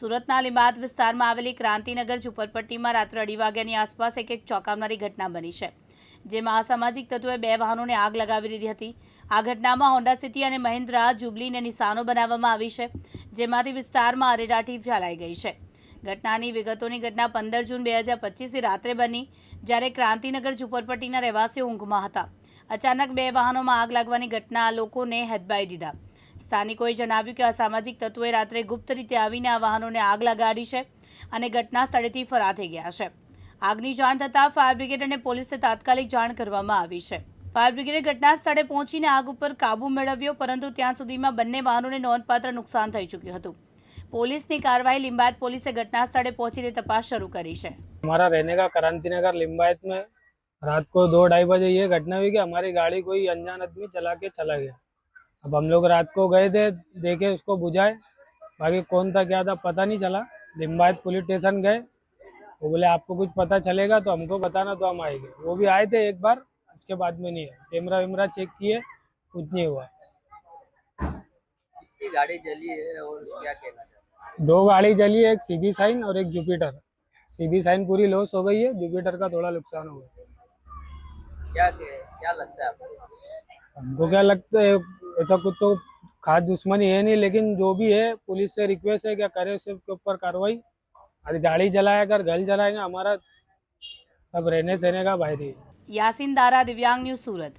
સુરતના લીંબાદ વિસ્તારમાં આવેલી ક્રાંતિનગર ઝુંપડપટ્ટીમાં રાત્રે અઢી વાગ્યાની આસપાસ એક એક ચોંકાવનારી ઘટના બની છે, જેમાં અસામાજિક તત્વોએ બે વાહનોને આગ લગાવી દીધી હતી. આ ઘટનામાં હોન્ડા સિટી અને મહિન્દ્રા, જુબલીને નિશાનો બનાવવામાં આવી છે, જેમાંથી વિસ્તારમાં અરેરાટી ફેલાઈ ગઈ છે. ઘટનાની વિગતોની ઘટના પંદર જૂન બે હજાર પચીસની રાત્રે બની, જ્યારે ક્રાંતિનગર ઝુંપડપટ્ટીના રહેવાસીઓ ઊંઘમાં હતા. અચાનક બે વાહનોમાં આગ લાગવાની ઘટના લોકોને હેદબાઈ દીધા. સ્થાનિકોએ જણાવ્યું કે અસામાજિક તત્વોએ રાત્રે ગુપ્ત રીતે આવીને આ વાહનોને આગ લગાડી છે અને ઘટના સ્થળેથી ફરાર થઈ ગયા છે આગની જાણ થતાં ફાયર બ્રિગેડ અને પોલીસને તાત્કાલિક જાણ કરવામાં આવી છે ફાયર બ્રિગેડે ઘટના સ્થળે પહોંચીને આગ ઉપર કાબૂ મેળવ્યો પરંતુ ત્યાં સુધીમાં બંને વાહનોને નોંધપાત્ર નુકસાન થઈ ચૂક્યું હતું પોલીસની કાર્યવાહી લિંબાયત પોલીસે ઘટના સ્થળે પહોંચીને તપાસ શરૂ કરી છે हमारा रहने का क्रांति नगर लिम्बायत में रात को दो ढाई बजे ये घटना हुई कि हमारी गाड़ी कोई अनजान आदमी चला के चला गया अब हम लोग रात को गए थे देखे उसको बुझाए। बाकी कौन था क्या था पता नहीं चला। लिम्बायत पुलिस स्टेशन गए। वो बोले आपको कुछ पता चलेगा तो हमको बताना तो हम आएँगे। वो भी आए थे एक बार उसके बाद में नहीं आए कैमरा वैमरा चेक किए कुछ नहीं हुआ। कितनी गाड़ी जली है और क्या कहना दो गाड़ी जली है एक सीबी साइन और एक जुपिटर सीबी साइन पूरी लॉस हो गई है जुपिटर का थोड़ा नुकसान हो गया। क्या क्या लगता है हमको क्या लगता है ऐसा कुछ तो खास दुश्मनी है नहीं, लेकिन जो भी है, पुलिस से रिक्वेस्ट है क्या करे उसके ऊपर कार्रवाई। अरे गाड़ी जलाएगा, घर जलाएगा, हमारा सब रहने सहने का बाहरी यासिन दारा, दिव्यांग न्यूज़, सूरत।